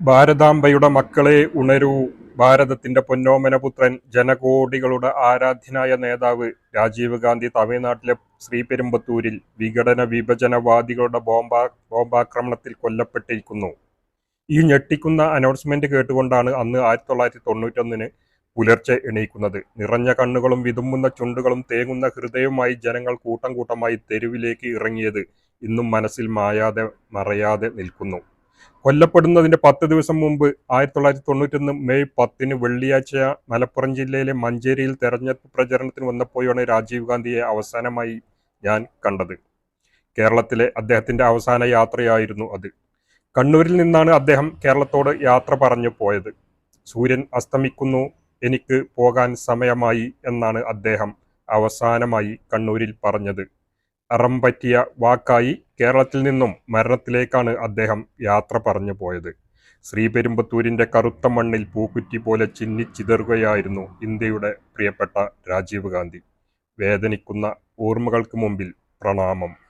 ഭാരതാംബയുടെ മക്കളെ ഉണരൂ. ഭാരതത്തിന്റെ പൊന്നോമനപുത്രൻ ജനകോടികളുടെ ആരാധ്യനായ നേതാവ് രാജീവ് ഗാന്ധി തമിഴ്നാട്ടിലെ ശ്രീപെരുമ്പത്തൂരിൽ വിഘടന വിഭജനവാദികളുടെ ബോംബാ ബോംബാക്രമണത്തിൽ കൊല്ലപ്പെട്ടിരിക്കുന്നു. ഈ ഞെട്ടിക്കുന്ന അനൗൺസ്മെന്റ് കേട്ടുകൊണ്ടാണ് അന്ന് ആയിരത്തി തൊള്ളായിരത്തി തൊണ്ണൂറ്റൊന്നിന് പുലർച്ചെ എണീക്കുന്നത്. നിറഞ്ഞ കണ്ണുകളും വിതുമ്പുന്ന ചുണ്ടുകളും തേങ്ങുന്ന ഹൃദയവുമായി ജനങ്ങൾ കൂട്ടം കൂട്ടമായി തെരുവിലേക്ക് ഇറങ്ങിയത് ഇന്നും മനസ്സിൽ മായാതെ മറയാതെ നിൽക്കുന്നു. കൊല്ലപ്പെടുന്നതിന്റെ പത്ത് ദിവസം മുമ്പ് ആയിരത്തി തൊള്ളായിരത്തി തൊണ്ണൂറ്റൊന്ന് മെയ് പത്തിന് വെള്ളിയാഴ്ച മലപ്പുറം ജില്ലയിലെ മഞ്ചേരിയിൽ തെരഞ്ഞെടുപ്പ് പ്രചരണത്തിന് വന്നപ്പോഴാണ് രാജീവ് ഗാന്ധിയെ അവസാനമായി ഞാൻ കണ്ടത്. കേരളത്തിലെ അദ്ദേഹത്തിന്റെ അവസാന യാത്രയായിരുന്നു അത്. കണ്ണൂരിൽ നിന്നാണ് അദ്ദേഹം കേരളത്തോട് യാത്ര പറഞ്ഞു പോയത്. സൂര്യൻ അസ്തമിക്കുന്നു എനിക്ക് പോകാൻ സമയമായി എന്നാണ് അദ്ദേഹം അവസാനമായി കണ്ണൂരിൽ പറഞ്ഞത്. അറം പറ്റിയ വാക്കായി കേരളത്തിൽ നിന്നും മരണത്തിലേക്കാണ് അദ്ദേഹം യാത്ര പറഞ്ഞു പോയത്. ശ്രീപെരുമ്പത്തൂരിന്റെ കറുത്ത മണ്ണിൽ പൂക്കുറ്റി പോലെ ചിന്നിച്ചിതറുകയായിരുന്നു ഇന്ത്യയുടെ പ്രിയപ്പെട്ട രാജീവ് ഗാന്ധി. വേദനിക്കുന്ന ഓർമ്മകൾക്ക് മുമ്പിൽ പ്രണാമം.